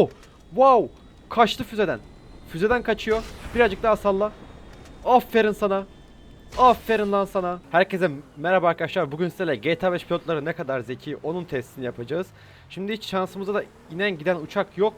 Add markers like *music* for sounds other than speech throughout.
Oh! Wow! Kaçtı füzeden. Füzeden kaçıyor. Birazcık daha salla. Aferin sana. Aferin lan sana. Herkese merhaba arkadaşlar. Bugün sizlerle GTA 5 pilotları ne kadar zeki onun testini yapacağız. Şimdi hiç şansımıza da inen giden uçak yok.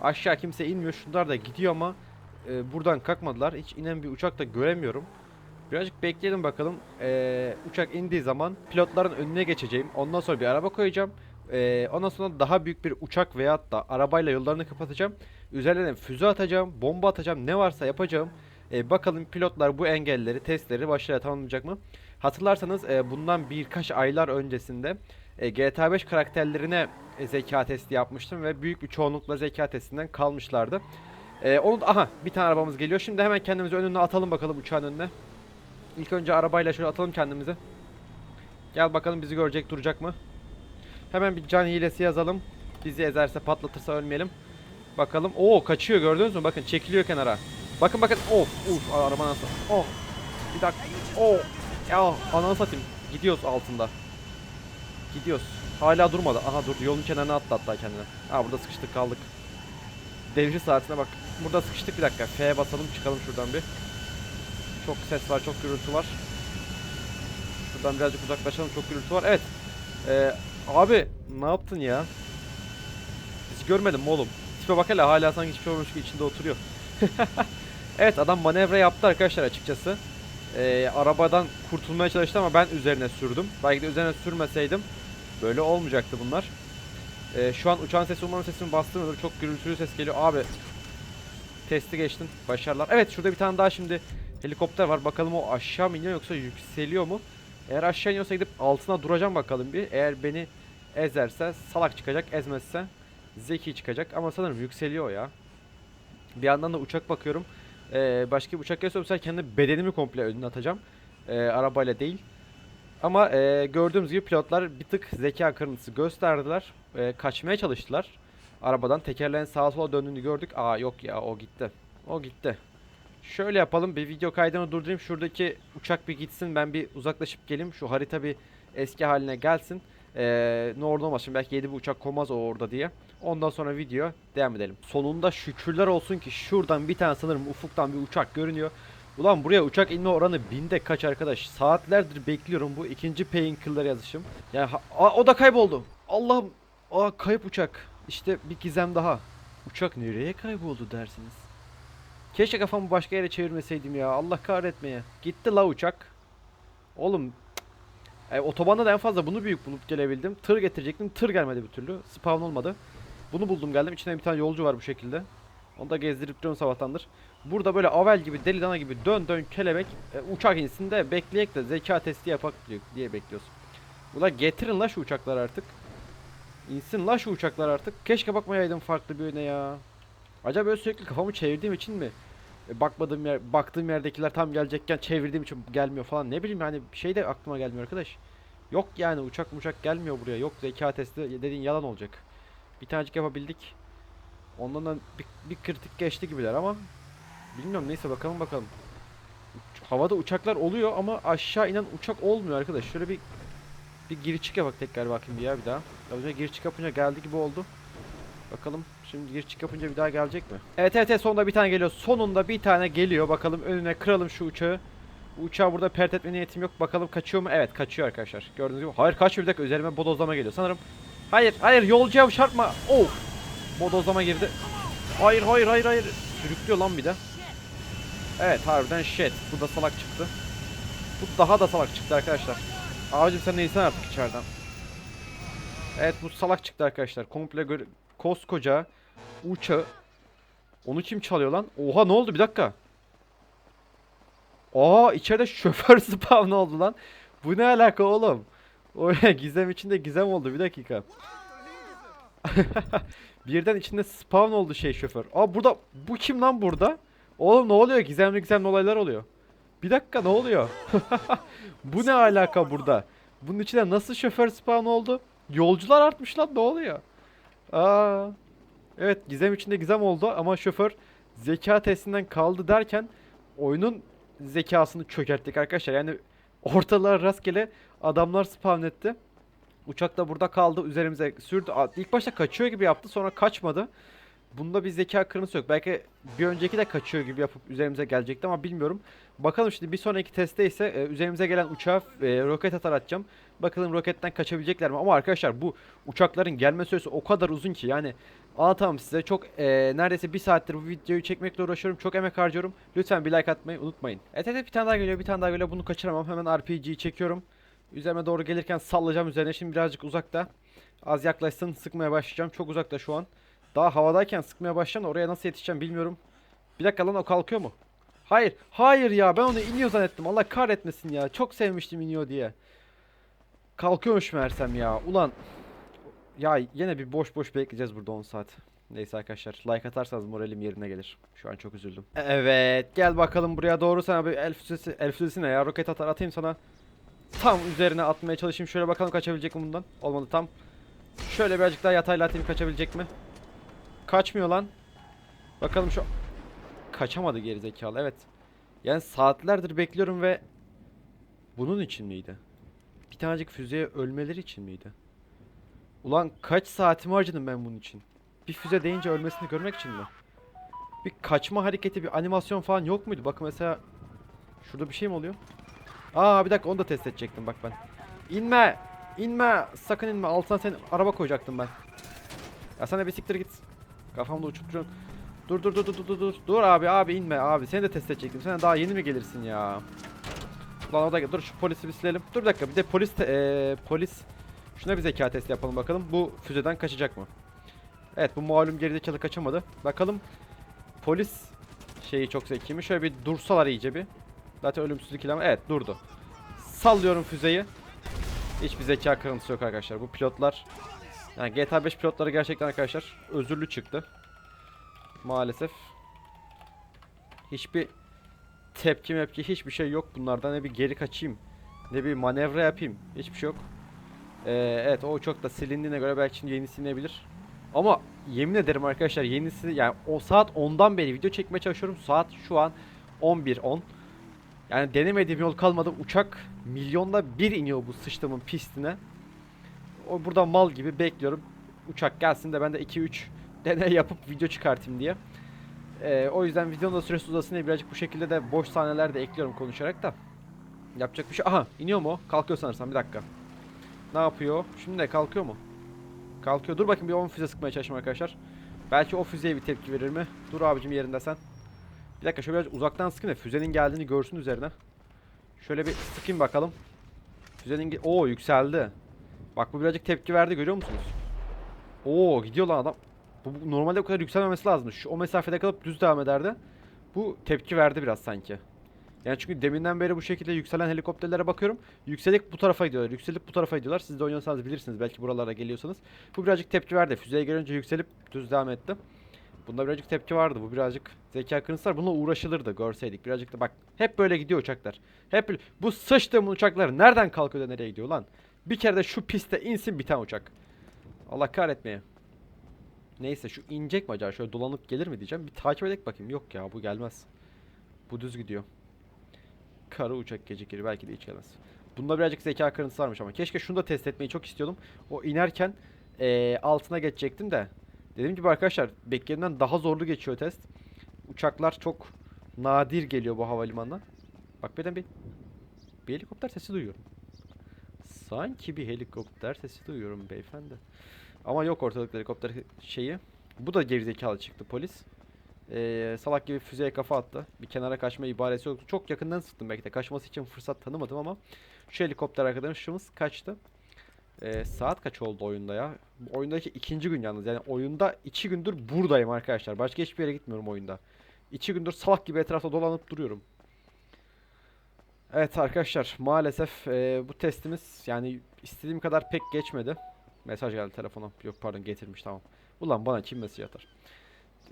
Aşağı kimse inmiyor. Şunlar da gidiyor ama e, buradan kalkmadılar. Hiç inen bir uçak da göremiyorum. Birazcık bekleyelim bakalım. E, uçak indiği zaman pilotların önüne geçeceğim. Ondan sonra bir araba koyacağım. E, ondan sonra daha büyük bir uçak veyahut da arabayla yollarını kapatacağım. Üzerlerine füze atacağım, bomba atacağım, ne varsa yapacağım. E, bakalım pilotlar bu engelleri, testleri başarıyla tamamlayacak mı? Hatırlarsanız e, bundan birkaç aylar öncesinde e, GTA 5 karakterlerine e, zeka testi yapmıştım ve büyük bir çoğunlukla zeka testinden kalmışlardı. E, onu da- aha bir tane arabamız geliyor. Şimdi hemen kendimizi önüne atalım bakalım uçağın önüne. İlk önce arabayla şöyle atalım kendimizi. Gel bakalım bizi görecek duracak mı? Hemen bir can hilesi yazalım. Bizi ezerse patlatırsa ölmeyelim. Bakalım. Oo kaçıyor gördünüz mü? Bakın çekiliyor kenara. Bakın bakın. Of uf araba nasıl? Oh. Bir dakika. Oh. Ya ananı satayım. Gidiyoruz altında. Gidiyoruz. Hala durmadı. Aha durdu. Yolun kenarına attı hatta kendine. Ha burada sıkıştık kaldık. Devri saatine bak. Burada sıkıştık bir dakika. F'ye basalım çıkalım şuradan bir. Çok ses var, çok gürültü var. Şuradan birazcık uzaklaşalım. Çok gürültü var. Evet. Ee, abi ne yaptın ya? Hiç görmedim mi oğlum? Tipe bak hele hala sanki hiçbir şey olmamış gibi içinde oturuyor. *laughs* evet adam manevra yaptı arkadaşlar açıkçası. Ee, arabadan kurtulmaya çalıştı ama ben üzerine sürdüm. Belki de üzerine sürmeseydim böyle olmayacaktı bunlar. Ee, şu an uçağın sesi umarım sesimi bastırmıyordur. Çok gürültülü ses geliyor. Abi testi geçtin. Başarılar. Evet şurada bir tane daha şimdi helikopter var. Bakalım o aşağı mı iniyor yoksa yükseliyor mu? Eğer aşağı iniyorsa gidip altına duracağım bakalım bir. Eğer beni ezerse salak çıkacak. Ezmezse zeki çıkacak. Ama sanırım yükseliyor ya. Bir yandan da uçak bakıyorum. Ee, başka bir uçak gelse sefer kendi bedenimi komple önüne atacağım. Ee, arabayla değil. Ama e, gördüğümüz gibi pilotlar bir tık zeka kırıntısı gösterdiler. E, kaçmaya çalıştılar. Arabadan tekerleğin sağa sola döndüğünü gördük. Aa yok ya o gitti. O gitti. Şöyle yapalım bir video kaydını durdurayım. Şuradaki uçak bir gitsin ben bir uzaklaşıp geleyim. Şu harita bir eski haline gelsin. Ee, ne orada olmasın belki yedi bir uçak konmaz o orada diye. Ondan sonra video devam edelim. Sonunda şükürler olsun ki şuradan bir tane sanırım ufuktan bir uçak görünüyor. Ulan buraya uçak inme oranı binde kaç arkadaş? Saatlerdir bekliyorum bu ikinci painkiller yazışım. Ya ha- o da kayboldu. Allah'ım. Aa kayıp uçak. İşte bir gizem daha. Uçak nereye kayboldu dersiniz? Keşke kafamı başka yere çevirmeseydim ya. Allah kahretmeye. Gitti la uçak. Oğlum. E, otobanda da en fazla bunu büyük bulup gelebildim. Tır getirecektim. Tır gelmedi bir türlü. Spawn olmadı. Bunu buldum geldim. İçinde bir tane yolcu var bu şekilde. Onu da gezdirip duruyorum sabahtandır. Burada böyle avel gibi deli dana gibi dön dön kelebek e, uçak insin de bekleyek de zeka testi yapak diye, bekliyoruz. Ula getirin la şu uçaklar artık. İnsin la şu uçaklar artık. Keşke bakmayaydım farklı bir yöne ya. Acaba böyle sürekli kafamı çevirdiğim için mi? E, bakmadığım yer, baktığım yerdekiler tam gelecekken çevirdiğim için gelmiyor falan. Ne bileyim yani şey de aklıma gelmiyor arkadaş. Yok yani uçak uçak gelmiyor buraya. Yok zeka testi dediğin yalan olacak. Bir tanecik yapabildik. Ondan da bir, bir kritik geçti gibiler ama bilmiyorum neyse bakalım bakalım. Uç- Havada uçaklar oluyor ama aşağı inen uçak olmuyor arkadaş. Şöyle bir bir gir çık yapak tekrar bakayım bir ya bir daha. Az önce gir çık yapınca geldi gibi oldu. Bakalım şimdi gir çık yapınca bir daha gelecek mi? Evet evet sonunda bir tane geliyor. Sonunda bir tane geliyor. Bakalım önüne kıralım şu uçağı. Bu uçağı burada pert etme niyetim yok. Bakalım kaçıyor mu? Evet kaçıyor arkadaşlar. Gördüğünüz gibi. Hayır kaçmıyor bir dakika üzerime bodozlama geliyor sanırım. Hayır hayır yolcuya çarpma. Oh. Bodozlama girdi. Hayır hayır hayır hayır. Sürüklüyor lan bir de. Evet harbiden shit. Bu da salak çıktı. Bu daha da salak çıktı arkadaşlar. Abicim sen neysen artık içeriden. Evet bu salak çıktı arkadaşlar. Komple koskoca uçağı. Onu kim çalıyor lan? Oha ne oldu bir dakika. Aa içeride şoför *laughs* spawn oldu lan. Bu ne alaka oğlum? *laughs* O gizem içinde gizem oldu bir dakika. *laughs* Birden içinde spawn oldu şey şoför. Aa burada bu kim lan burada? Oğlum ne oluyor? Gizemli gizemli olaylar oluyor. Bir dakika ne oluyor? bu ne alaka burada? Bunun içinde nasıl şoför spawn oldu? Yolcular artmış lan ne oluyor? Aa. Evet gizem içinde gizem oldu ama şoför zeka testinden kaldı derken oyunun zekasını çökerttik arkadaşlar. Yani ortalığa rastgele adamlar spawn etti. Uçak da burada kaldı üzerimize sürdü. İlk başta kaçıyor gibi yaptı sonra kaçmadı. Bunda bir zeka kırıntısı yok. Belki bir önceki de kaçıyor gibi yapıp üzerimize gelecekti ama bilmiyorum. Bakalım şimdi bir sonraki testte ise e, üzerimize gelen uçağa e, roket atar atacağım. Bakalım roketten kaçabilecekler mi? Ama arkadaşlar bu uçakların gelme süresi o kadar uzun ki yani anlatamam size. Çok e, neredeyse bir saattir bu videoyu çekmekle uğraşıyorum. Çok emek harcıyorum. Lütfen bir like atmayı unutmayın. Evet bir tane daha geliyor bir tane daha geliyor. Bunu kaçıramam. Hemen RPG'yi çekiyorum. Üzerime doğru gelirken sallayacağım üzerine. Şimdi birazcık uzakta. Az yaklaşsın sıkmaya başlayacağım. Çok uzakta şu an. Daha havadayken sıkmaya başlayacağım. da Oraya nasıl yetişeceğim bilmiyorum. Bir dakika lan o kalkıyor mu? Hayır. Hayır ya ben onu iniyor zannettim. Allah kahretmesin ya. Çok sevmiştim iniyor diye. Kalkıyormuş meğersem ya. Ulan. Ya yine bir boş boş bekleyeceğiz burada 10 saat. Neyse arkadaşlar like atarsanız moralim yerine gelir. Şu an çok üzüldüm. Evet gel bakalım buraya doğru sana bir el füzesi, el füzesi ne ya roket atar atayım sana. Tam üzerine atmaya çalışayım. Şöyle bakalım kaçabilecek mi bundan? Olmadı tam. Şöyle birazcık daha yatayla atayım kaçabilecek mi? Kaçmıyor lan. Bakalım şu kaçamadı gerizekalı evet. Yani saatlerdir bekliyorum ve bunun için miydi? Bir tanecik füzeye ölmeleri için miydi? Ulan kaç saatimi harcadım ben bunun için? Bir füze deyince ölmesini görmek için mi? Bir kaçma hareketi, bir animasyon falan yok muydu? Bakın mesela şurada bir şey mi oluyor? Aa bir dakika onu da test edecektim bak ben. İnme! İnme! Sakın inme. Altına sen araba koyacaktım ben. Ya sen de bir siktir git. Kafamda uçup duruyorsun. Dur dur dur dur dur dur dur. Abi abi inme abi. Seni de test edecektim. Sen daha yeni mi gelirsin ya? Lan o da dur şu polisi bir silelim. Dur bir dakika bir de polis eee, polis şuna bir zeka testi yapalım bakalım. Bu füzeden kaçacak mı? Evet bu malum gerizekalı kaçamadı. Bakalım polis şeyi çok zeki mi? Şöyle bir dursalar iyice bir. Zaten ölümsüzlük ile ama evet durdu. Sallıyorum füzeyi. Hiçbir zeka kırıntısı yok arkadaşlar. Bu pilotlar yani GTA 5 pilotları gerçekten arkadaşlar özürlü çıktı. Maalesef. Hiçbir tepki mepki hiçbir şey yok bunlardan. Ne bir geri kaçayım. Ne bir manevra yapayım. Hiçbir şey yok. Ee, evet o uçak da silindiğine göre belki şimdi yeni silinebilir. Ama yemin ederim arkadaşlar yenisi yani o saat 10'dan beri video çekmeye çalışıyorum. Saat şu an 11.10. Yani denemediğim yol kalmadı. Uçak milyonda bir iniyor bu sıçtığımın pistine. O burada mal gibi bekliyorum. Uçak gelsin de ben de 2-3 *laughs* deney yapıp video çıkartayım diye. Ee, o yüzden videonun da süresi uzasın diye birazcık bu şekilde de boş sahneler de ekliyorum konuşarak da. Yapacak bir şey. Aha iniyor mu? Kalkıyor sanırsam bir dakika. Ne yapıyor? Şimdi de kalkıyor mu? Kalkıyor. Dur bakayım bir 10 füze sıkmaya çalışayım arkadaşlar. Belki o füzeye bir tepki verir mi? Dur abicim yerinde sen. Bir dakika şöyle biraz uzaktan sıkayım da füzenin geldiğini görsün üzerine. Şöyle bir sıkayım bakalım. Füzenin Oo yükseldi. Bak bu birazcık tepki verdi görüyor musunuz? Oo gidiyor lan adam. Bu, bu normalde o kadar yükselmemesi lazım. Şu o mesafede kalıp düz devam ederdi. Bu tepki verdi biraz sanki. Yani çünkü deminden beri bu şekilde yükselen helikopterlere bakıyorum. Yükselip bu tarafa gidiyorlar. Yükselip bu tarafa gidiyorlar. Siz de oynuyorsanız bilirsiniz belki buralara geliyorsanız. Bu birazcık tepki verdi. Füzeye gelince yükselip düz devam etti. Bunda birazcık tepki vardı. Bu birazcık zeka kırıntısı var. Bununla uğraşılırdı görseydik. Birazcık da bak hep böyle gidiyor uçaklar. Hep böyle- bu sıçtığım uçaklar nereden kalkıyor da nereye gidiyor lan? Bir kere de şu piste insin bir tane uçak. Allah kahretmeye. Neyse şu inecek mi acaba? Şöyle dolanıp gelir mi diyeceğim. Bir takip edek bakayım. Yok ya bu gelmez. Bu düz gidiyor. Kara uçak gecikir. Belki de hiç gelmez. Bunda birazcık zeka kırıntısı varmış ama. Keşke şunu da test etmeyi çok istiyordum. O inerken eee, altına geçecektim de. Dediğim gibi arkadaşlar beklediğimden daha zorlu geçiyor test. Uçaklar çok nadir geliyor bu havalimanına. Bak birden bir, bir helikopter sesi duyuyorum. Sanki bir helikopter sesi duyuyorum beyefendi. Ama yok ortalıkta helikopter şeyi. Bu da gerizekalı çıktı polis. Ee, salak gibi füzeye kafa attı. Bir kenara kaçma ibaresi yoktu. Çok yakından sıktım belki de. Kaçması için fırsat tanımadım ama şu helikopter arkadaşımız kaçtı. Ee, saat kaç oldu oyunda ya? Oyundaki ikinci gün yalnız. Yani oyunda iki gündür buradayım arkadaşlar. Başka hiçbir yere gitmiyorum oyunda. İki gündür salak gibi etrafta dolanıp duruyorum. Evet arkadaşlar maalesef e, bu testimiz yani istediğim kadar pek geçmedi. Mesaj geldi telefona. Yok pardon getirmiş tamam. Ulan bana kim mesaj atar?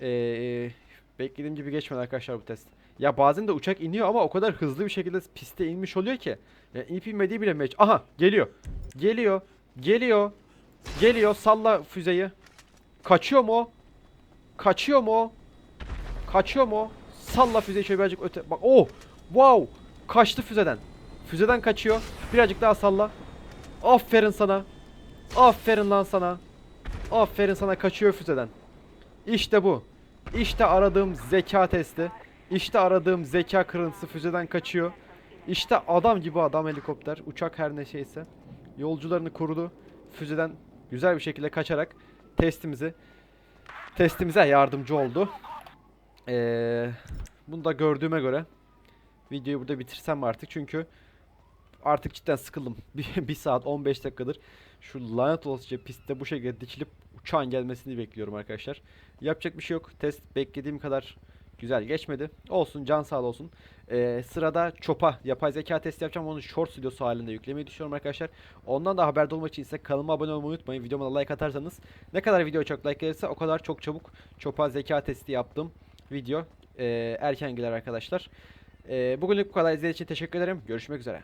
Ee, beklediğim gibi geçmedi arkadaşlar bu test. Ya bazen de uçak iniyor ama o kadar hızlı bir şekilde piste inmiş oluyor ki. Ya inip inmediği bile meç. Aha geliyor. Geliyor. Geliyor. Geliyor. Salla füzeyi. Kaçıyor mu o? Kaçıyor mu o? Kaçıyor mu o? Salla füzeyi şöyle birazcık öte. Bak oh. Wow. Kaçtı füzeden. Füzeden kaçıyor. Birazcık daha salla. Aferin sana. Aferin lan sana. Aferin sana kaçıyor füzeden. İşte bu. İşte aradığım zeka testi. İşte aradığım zeka kırıntısı füzeden kaçıyor. İşte adam gibi adam helikopter. Uçak her ne şeyse. Yolcularını korudu. Füzeden güzel bir şekilde kaçarak testimizi testimize yardımcı oldu. Ee, bunu da gördüğüme göre videoyu burada bitirsem artık çünkü artık cidden sıkıldım. *laughs* Bir, bir saat 15 dakikadır şu lanet olasıca pistte bu şekilde dikilip uçağın gelmesini bekliyorum arkadaşlar. Yapacak bir şey yok. Test beklediğim kadar güzel geçmedi. Olsun can sağ olsun. Ee, sırada Chop'a yapay zeka testi yapacağım. Onu short videosu halinde yüklemeyi düşünüyorum arkadaşlar. Ondan da haberdar olmak için ise kanalıma abone olmayı unutmayın. Videoma like atarsanız ne kadar video çok like gelirse o kadar çok çabuk Chop'a zeka testi yaptım. Video ee, erken gelir arkadaşlar. Ee, bugünlük bu kadar izlediğiniz için teşekkür ederim. Görüşmek üzere.